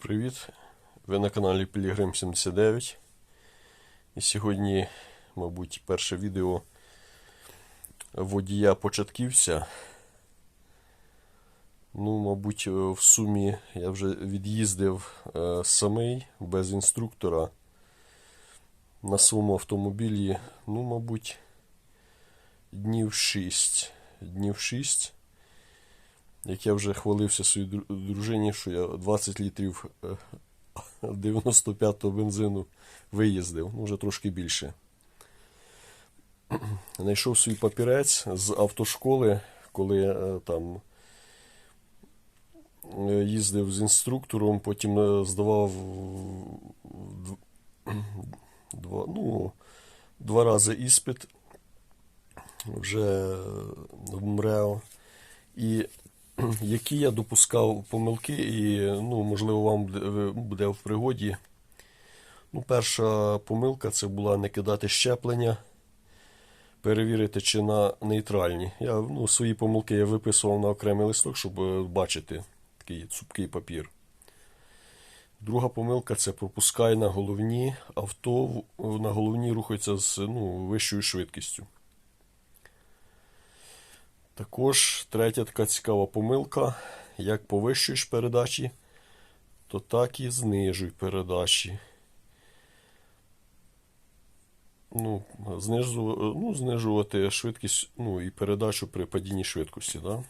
Привіт! Ви на каналі Пілігрим 79. І сьогодні, мабуть, перше відео водія початківця. Ну, мабуть, в сумі я вже від'їздив е, самий без інструктора на своєму автомобілі, ну, мабуть, днів 6. Днів 6. Як я вже хвалився своїй дружині, що я 20 літрів е, 95-го бензину виїздив, ну вже трошки більше. Знайшов свій папірець з автошколи, коли е, там е, їздив з інструктором, потім е, здавав два, ну, два рази іспит вже в МРЕО. І які я допускав помилки, і, ну, можливо, вам буде- буде в пригоді. Ну, перша помилка це була не кидати щеплення, перевірити, чи на нейтральні. Я ну, свої помилки я виписував на окремий листок, щоб е, бачити такий цупкий папір. Друга помилка це пропускай на головні авто, на головні рухаються з ну, вищою швидкістю. Також третя така цікава помилка. Як повищуєш передачі, то так і знижуй передачі. Ну, знижу, ну, знижувати швидкість ну, і передачу при падінні швидкості. Да?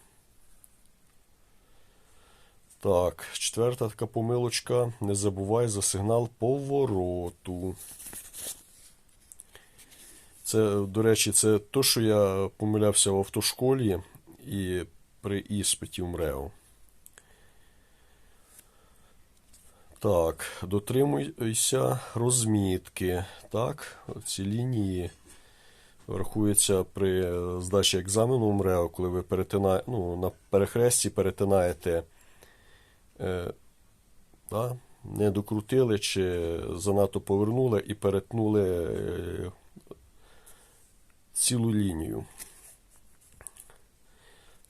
Так, четверта така помилочка. Не забувай за сигнал повороту. Це, до речі, це то, що я помилявся в автошколі і при іспиті в МРЕО. Так, дотримуйся розмітки. Так, ці лінії рахуються при здачі екзамену в МРЕО, коли ви перетина... ну, на перехресті перетинаєте, е, да, не докрутили чи занадто повернули і перетнули е, цілу лінію.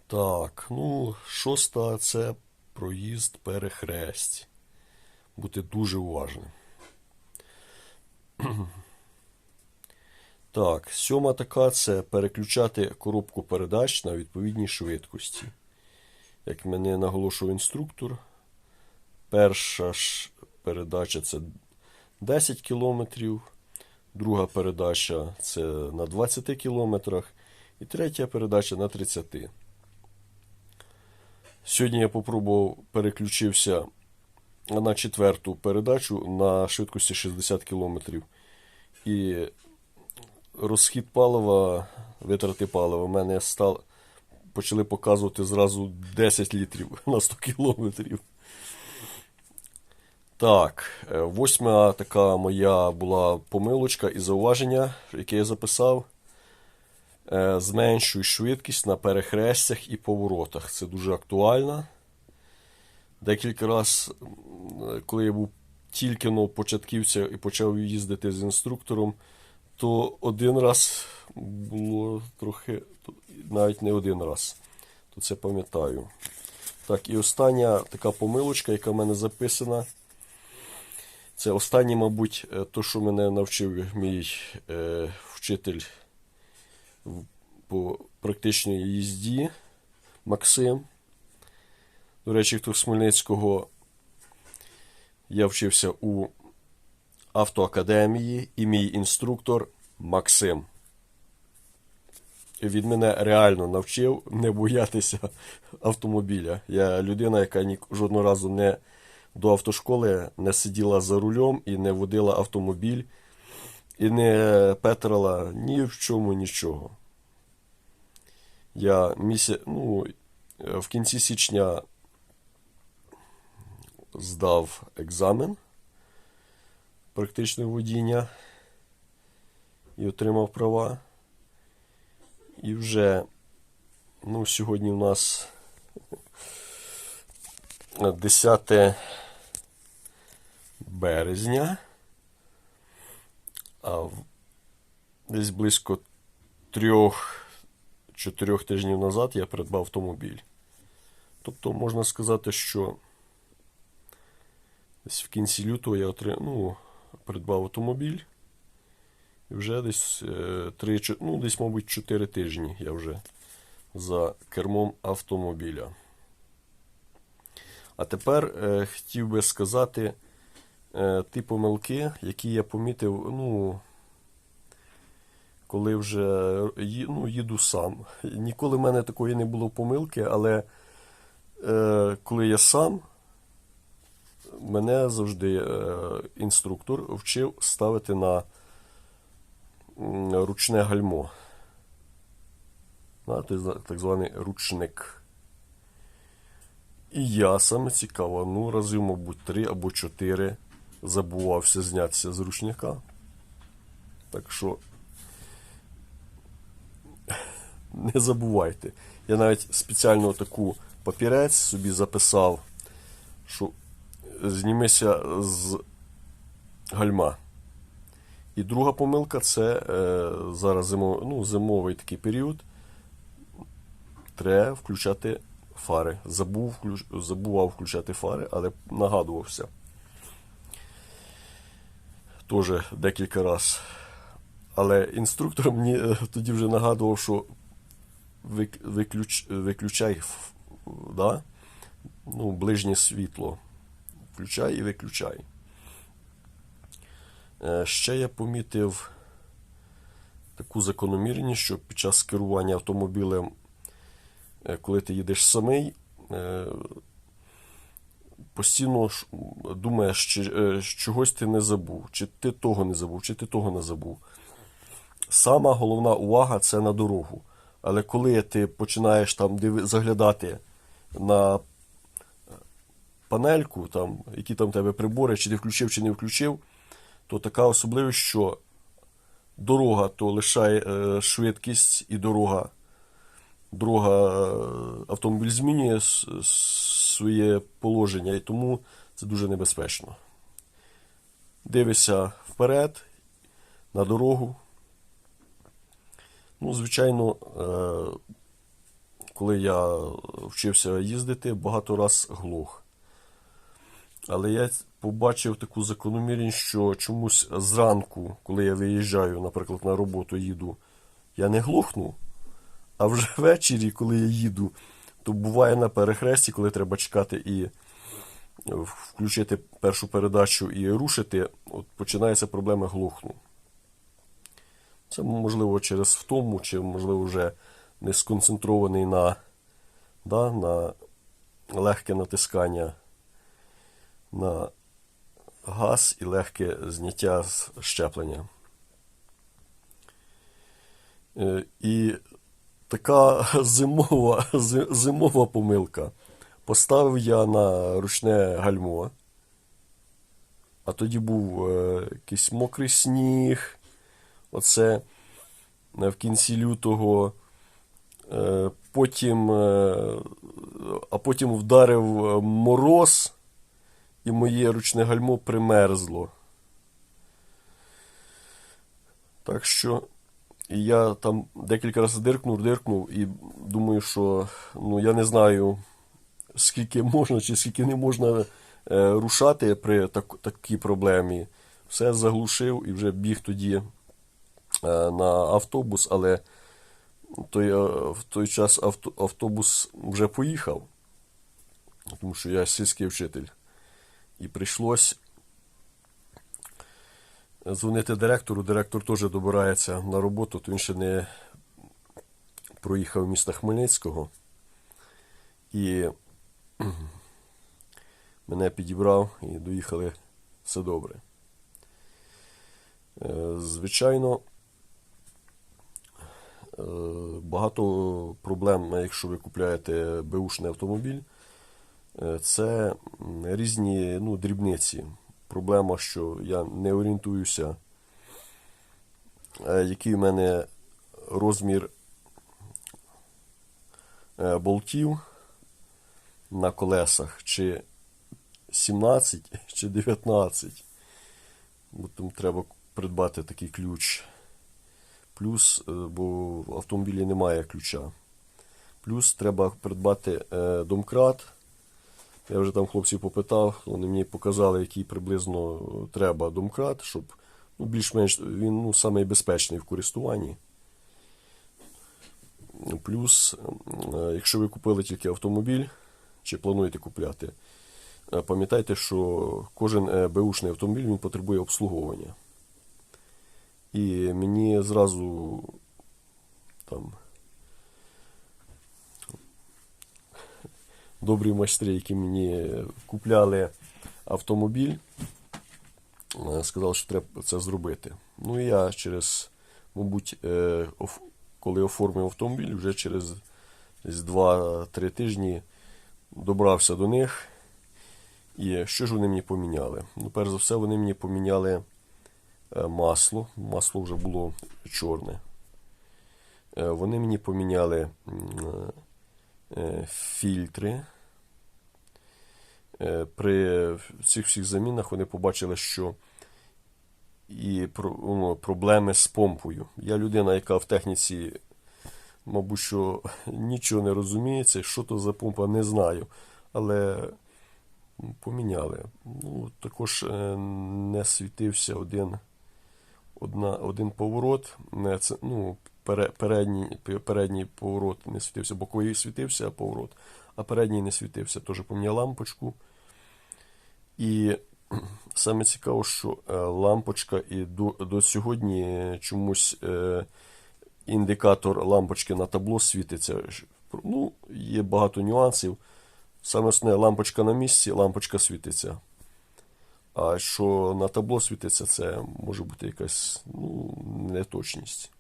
Так, ну, шоста це проїзд перехресть. Бути дуже уважним. Так, сьома така це переключати коробку передач на відповідній швидкості. Як мене наголошував інструктор, перша ж передача це 10 кілометрів, друга передача це на 20 кілометрах, і третя передача на 30. Сьогодні я попробував переключився на четверту передачу на швидкості 60 км. І розхід палива, витрати палива, в мене став, почали показувати зразу 10 літрів на 100 кілометрів. Так, е, восьма така моя була помилочка і зауваження, яке я записав. Е, Зменшуй швидкість на перехрестях і поворотах. Це дуже актуально. Декілька разів, коли я був тільки но початківця і почав їздити з інструктором, то один раз було трохи, навіть не один раз, то це пам'ятаю. Так, і остання така помилочка, яка в мене записана. Це останнє, мабуть, е, то, що мене навчив мій е, вчитель по практичній їзді Максим. До речі, хто з Хмельницького я вчився у автоакадемії і мій інструктор Максим. Від мене реально навчив не боятися автомобіля. Я людина, яка ні, жодного разу не до автошколи не сиділа за рулем і не водила автомобіль, і не петрила ні в чому нічого. Я міся... ну, в кінці січня здав екзамен практичне водіння і отримав права. І вже, ну, сьогодні у нас 10 березня, а десь близько трьох-чотирьох тижнів назад я придбав автомобіль. Тобто можна сказати, що Десь в кінці лютого я отри... ну, придбав автомобіль. І вже десь е, 3, ну, десь, мабуть, 4 тижні я вже за кермом автомобіля. А тепер е, хотів би сказати е, ті помилки, які я помітив, ну, коли вже ну, їду сам. Ніколи в мене такої не було помилки, але е, коли я сам, мене завжди е, інструктор вчив ставити на ручне гальмо. Так званий ручник. І я саме цікаво, ну, разів, мабуть, три або чотири забувався знятися з ручника. Так що не забувайте. Я навіть спеціально таку папірець собі записав, що знімися з гальма. І друга помилка це е, зараз зимов, ну, зимовий такий період. Треба включати фари. Забув, забував включати фари, але нагадувався. Теж декілька разів. Але інструктор мені е, тоді вже нагадував, що виключ, виключай да? ну, ближнє світло. Включай і виключай. Е, Ще я помітив таку закономірність, що під час керування автомобілем, коли ти їдеш самий, е, постійно думаєш, чи е, чогось ти не забув, чи ти того не забув, чи ти того не забув. Сама головна увага це на дорогу. Але коли ти починаєш там заглядати на панельку, там, які там тебе прибори, чи ти включив, чи не включив, то така особливість, що дорога то лишає е, швидкість і дорога. Дорога е, автомобіль змінює своє положення, і тому це дуже небезпечно. Дивишся вперед, на дорогу. Ну, звичайно, е, коли я вчився їздити, багато раз глух. Але я побачив таку закономірність, що чомусь зранку, коли я виїжджаю, наприклад, на роботу їду, я не глухну. А вже ввечері, коли я їду, то буває на перехресті, коли треба чекати і е, включити першу передачу і рушити, от починається проблема глухну. Це можливо через втому, чи можливо вже не сконцентрований на, да, на легке натискання на газ і легке зняття з щеплення. Е, І така зимова, зимова помилка. Поставив я на ручне гальмо, а тоді був е, якийсь мокрий сніг. Оце е, в кінці лютого. Е, Потім, е, а потім вдарив е, мороз, і моє ручне гальмо примерзло. Так що я там декілька разів диркнув, диркнув і думаю, що ну, я не знаю, скільки можна чи скільки не можна е, рушати при так, такій проблемі. Все заглушив і вже біг тоді е, на автобус, але той, е, в той час авто, автобус вже поїхав, тому що я сільський вчитель. І прийшлось дзвонити директору. Директор теж добирається на роботу, то він ще не проїхав міста Хмельницького. І мене підібрав і доїхали все добре. Е, Звичайно, е, багато проблем, якщо ви купляєте беушний автомобіль, е, це різні ну, дрібниці. Проблема, що я не орієнтуюся, е, який в мене розмір е, болтів на колесах, чи 17, чи 19. Бо там треба придбати такий ключ. Плюс, е, бо в автомобілі немає ключа. Плюс треба придбати домкрат Я вже там хлопців попитав, вони мені показали, який приблизно треба домкрат, щоб ну, більш-менш він ну, самий безпечний в користуванні. Плюс, е, якщо ви купили тільки автомобіль, чи плануєте купляти, е, пам'ятайте, що кожен е, беушний автомобіль він потребує обслуговування. І мені зразу там добрі майстри, які мені купляли автомобіль, е, сказали, що треба це зробити. Ну і я через, мабуть, е, коли оформив автомобіль, вже через 2-3 тижні добрався до них. І що ж вони мені поміняли? Ну, перш за все, вони мені поміняли е, масло. Масло вже було чорне. Вони мені поміняли фільтри. Е, При цих всіх замінах вони побачили, що і ну, проблеми з помпою. Я людина, яка в техніці, мабуть, що нічого не розуміється, що то за помпа, не знаю. Але поміняли. Ну, також е, не світився один, одна, один поворот. Це, ну, передній, передній поворот не світився, боковий світився поворот, а передній не світився. Теж поміняв лампочку. І саме цікаво, що е, лампочка і до, до сьогодні чомусь е, індикатор лампочки на табло світиться. Ну, є багато нюансів. Саме основне, лампочка на місці, лампочка світиться. А що на табло світиться, це може бути якась ну, неточність.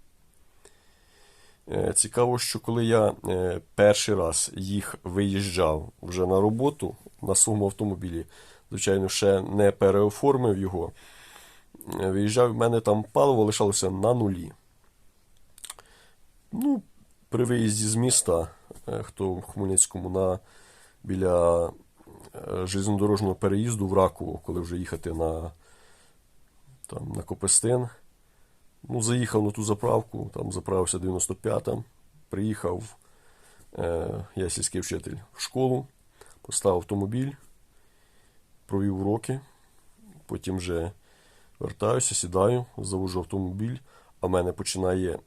Е, Цікаво, що коли я е, перший раз їх виїжджав вже на роботу на своєму автомобілі, звичайно, ще не переоформив його. е, Виїжджав, в мене там паливо лишалося на нулі. Ну, при виїзді з міста, хто в Хмельницькому на біля железнодорожнього переїзду в Раково, коли вже їхати на, там, на Копестин. Ну, заїхав на ту заправку, там заправився 95-м, приїхав, е, я сільський вчитель в школу, поставив автомобіль, провів уроки, потім вже вертаюся, сідаю, завожу автомобіль, а в мене починає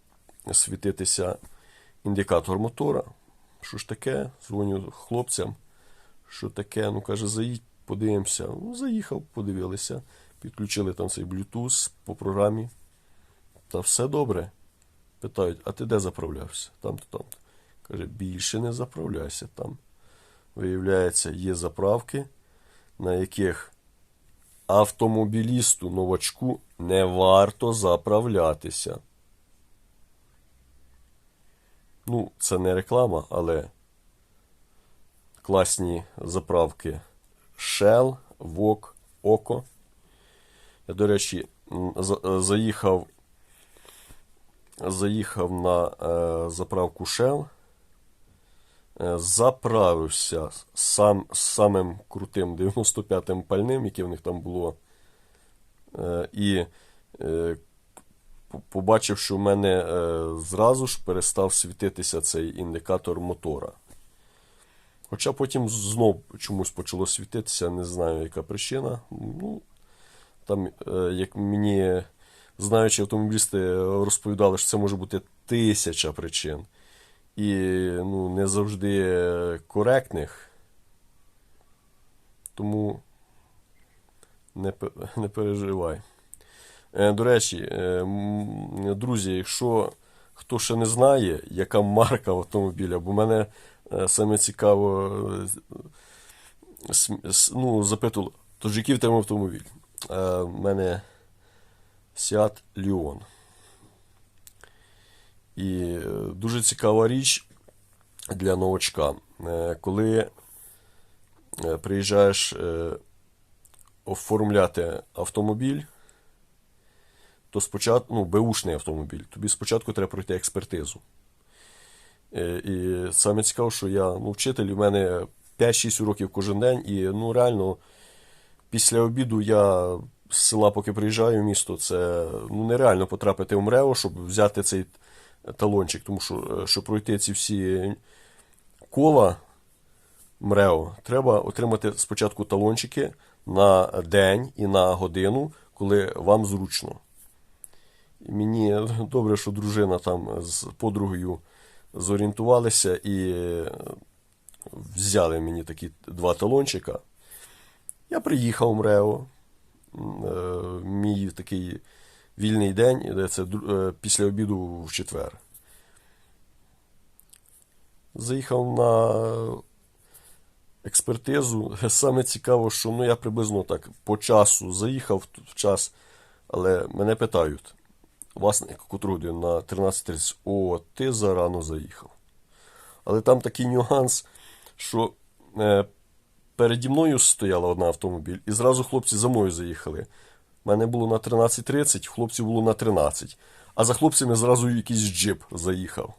світитися індикатор мотора. Що ж таке? Дзвоню хлопцям. Що таке? Ну, каже, заїдь, подивимося. Ну, заїхав, подивилися, підключили там цей Bluetooth по програмі. Та все добре. Питають, а ти де заправлявся? Там-то, там. Каже, більше не заправляйся там. Виявляється, є заправки, на яких автомобілісту новачку не варто заправлятися. Ну, це не реклама, але класні заправки Shell, VOG, Око. Я, до речі, е, заїхав, заїхав на е, заправку Shell, е, заправився сам, самим крутим 95-м пальним, яке в них там було. Е, і побачив, що в мене зразу ж перестав світитися цей індикатор мотора. Хоча потім знов чомусь почало світитися, не знаю, яка причина. Ну, там, як мені знаючи автомобілісти розповідали, що це може бути тисяча причин. І ну, не завжди коректних. Тому не, не переживай. Е, До речі, е, друзі, якщо хто ще не знає, яка марка автомобіля, бо мене е, саме цікаво, е, ну, запитували, тож який в тебе автомобіль? Е, В мене Seat Leon. І е, дуже цікава річ для новачка. Е, Коли е, приїжджаєш оформляти автомобіль, то спочатку, ну, беушний автомобіль, тобі спочатку треба пройти експертизу. І саме цікаво, що я ну, вчитель, у мене 5-6 уроків кожен день, і ну, реально після обіду я з села, поки приїжджаю в місто, це ну, нереально потрапити в МРЕО, щоб взяти цей талончик, тому що, е, щоб пройти ці всі кола, МРЕО. Треба отримати спочатку талончики на день і на годину, коли вам зручно. Мені добре, що дружина там з подругою зорієнтувалися і е, взяли мені такі два талончика. Я приїхав в МРЕО. Е, Мій такий вільний день, де це е, після обіду в четвер. Заїхав на експертизу. Саме цікаво, що ну, я приблизно так по часу заїхав в час, але мене питають, власне, котру на 13.30, о, ти зарано заїхав. Але там такий нюанс, що е, переді мною стояла одна автомобіль, і зразу хлопці за мною заїхали. У мене було на 13.30, хлопців було на 13. А за хлопцями зразу якийсь джип заїхав.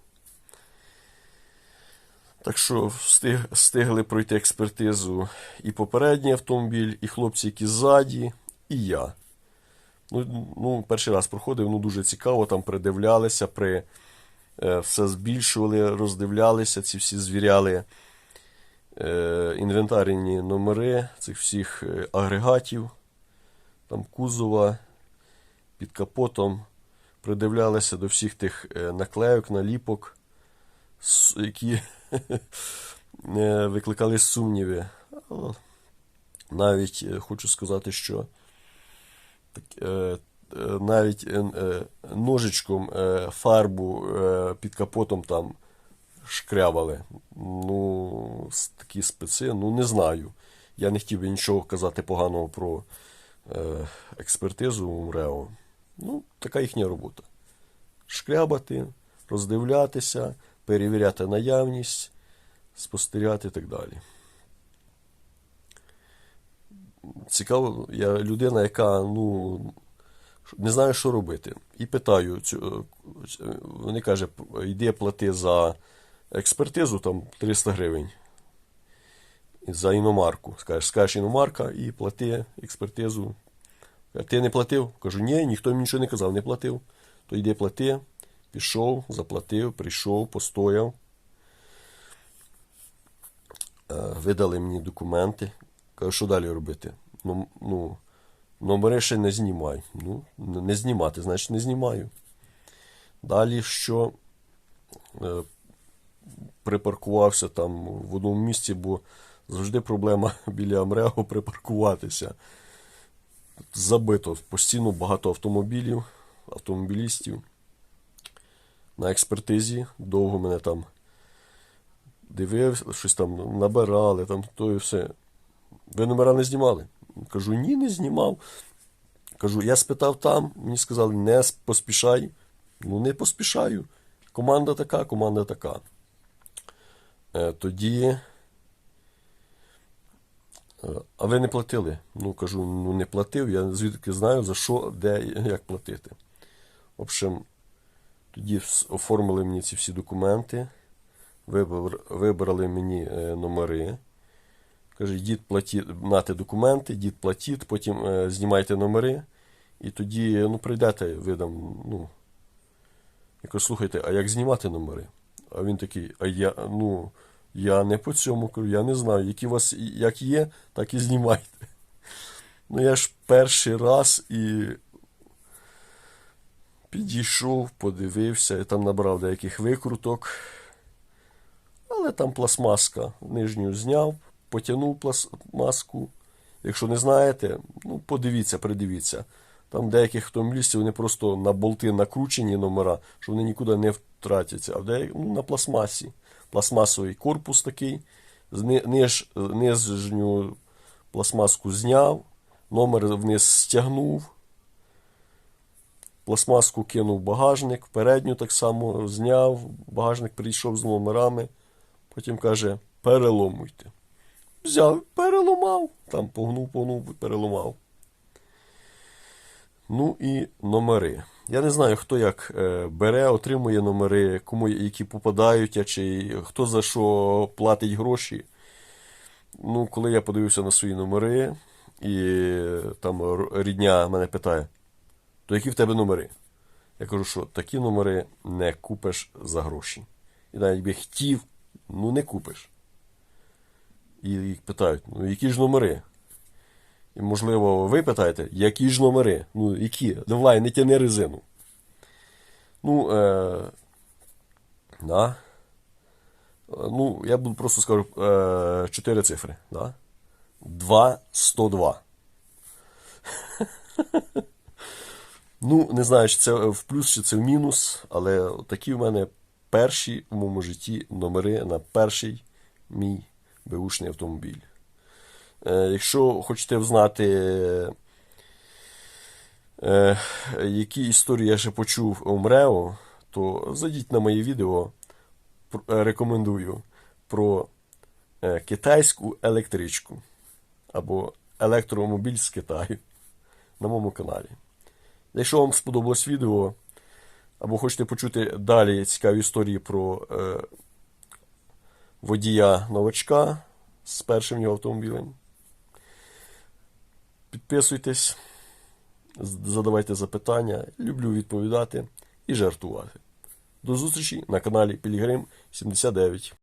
Так що встиг, встигли пройти експертизу і попередній автомобіль, і хлопці, які ззаді, і я. Ну, ну, перший раз проходив, ну дуже цікаво, там придивлялися, при, е, все збільшували, роздивлялися, ці всі звіряли інвентарні номери цих всіх е, агрегатів, там кузова під капотом, придивлялися до всіх тих е, наклейок, наліпок, які е, викликали сумніви. Навіть е, хочу сказати, що е, е, навіть е, е, ножичком е, фарбу е, під капотом там шкрябали. Ну, такі специ, ну не знаю. Я не хотів би нічого казати поганого про е, експертизу МРЕО. Ну, така їхня робота. Шкрябати, роздивлятися, перевіряти наявність, спостерігати і так далі. Цікаво, я людина, яка ну, не знає, що робити. І питаю, е, вони каже, йди плати за експертизу там 300 гривень. За іномарку. Скажеш, скажеш іномарка і плати експертизу. Ти не платив? Кажу, ні, ніхто мені нічого не казав, не платив. То йди плати, пішов, заплатив, прийшов, постояв. Е, Видали мені документи. Кажу, що далі робити? Ну, ну, номери ще не знімай. Ну, не не знімати, значить не знімаю. Далі що? Припаркувався там в одному місці, бо завжди проблема біля Амрео припаркуватися. Забито постійно багато автомобілів, автомобілістів. На експертизі довго мене там дивився, щось там набирали, там то і все. Ви номера не знімали? Кажу, ні, не знімав. Кажу, я спитав там, мені сказали, не поспішай. Ну, не поспішаю. Команда така, команда така. Е, тоді. е, А ви не платили? Ну, кажу, ну не платив, я звідки знаю, за що, де як платити. В общем, тоді оформили мені ці всі документи, вибрали мені е, номери. Каже, йдіть платіть, нате документи, йдіть платіть, потім е, знімайте номери, і тоді ну, прийдете, видам, ну. Я кажу, слухайте, а як знімати номери? А він такий, а я, ну, я не по цьому кажу, я не знаю, які у вас як є, так і знімайте. Ну, я ж перший раз і підійшов, подивився, я там набрав деяких викруток. Але там пластмаска нижню зняв, потягнув пластмаску. Якщо не знаєте, ну подивіться, придивіться. Там деяких автомобілістів вони просто на болти накручені номера, що вони нікуди не втратяться. А в деяких, ну, на пластмасі. Пластмасовий корпус такий. Ниж, нижню пластмаску зняв, номер вниз стягнув. Пластмаску кинув в багажник, передню так само зняв, багажник прийшов з номерами. Потім каже, переломуйте. Взяв, переломав. Там погнув, погнув, переломав. Ну і номери. Я не знаю, хто як е, бере, отримує номери, кому які попадають, а чи хто за що платить гроші. Ну, коли я подивився на свої номери, і е, там рідня мене питає, то які в тебе номери? Я кажу, що такі номери не купиш за гроші. І навіть би хотів, ну не купиш. і питають, ну які ж номери? І, можливо, ви питаєте, які ж номери? Ну, які? Давай, не тяни резину. Ну, е, да. Е, Ну, я буду просто скажу е, 4 цифри. Да? 2, 102. Ну, не знаю, чи це в плюс, чи це в мінус, але такі в мене перші в моєму житті номери на перший мій беушний автомобіль. Е, якщо хочете знати, е, які історії я ще почув у МРЕО, то зайдіть на моє відео. Е, Рекомендую про китайську електричку або електромобіль з Китаю на моєму каналі. Якщо вам сподобалось відео, або хочете почути далі цікаві історії про водія новачка з першим його автомобілем, підписуйтесь, задавайте запитання. Люблю відповідати і жартувати. До зустрічі на каналі Пілігрим 79.